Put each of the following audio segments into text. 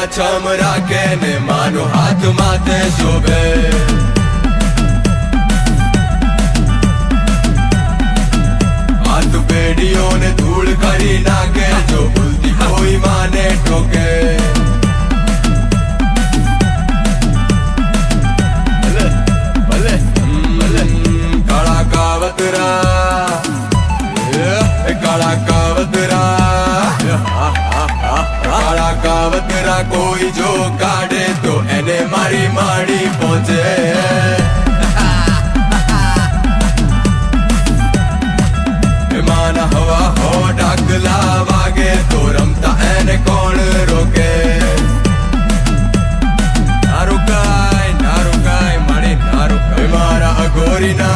લીલા છમ ને માનો હાથ માથે શોભે હાથ પેઢીઓને ધૂળ કરી નાખે, જો ભૂલતી કોઈ માને ટોકે કાળા કાવતરા કોઈ જો કાઢે તો એને મારી માડી પહોંચે મારી અઘોરીના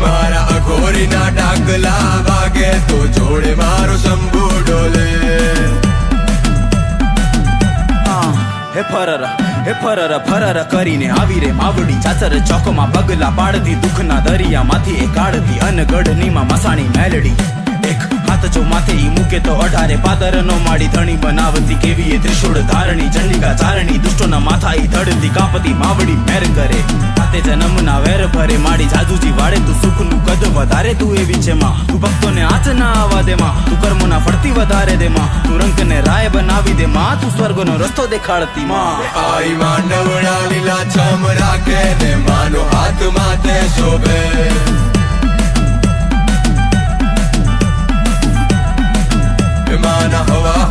મારા અઘોરીના ડાકલા વાગે તો જોડે મારો શંભુ હે ફરર ફરર કરીને આવી રે માવડી ચાચર ચોકમાં પગલા પાડતી દુઃખના દરિયામાંથી એ કાઢતી અનગઢનીમાં મસાણી મેલડી. એક. હાથ જો માથે મૂકે તો અઢારે પાદર નો માડી ધણી બનાવતી કેવી એ ત્રિશુળ ધારણી, ચંડિકા ચારણી, દુષ્ટોના માથા ઈ ધડતી કાપતી માવડી મેર કરે. હાથે જન્મના વેર ભરે માડી જાદુજી વાળે તું સુખનું કદ વધારે તું એવી છે માં. તું ભક્તોને આંચ ના આવવા દે માં. તું કર્મોના ફળતી વધારે દે માં. તું રંગને રાય બનાવી દે માં. તું સ્વર્ગનો રસ્તો દેખાડતી માં. આઈ માંડવડા લીલા છમ રાખે દે. માનો હાથ માથે શોભે. over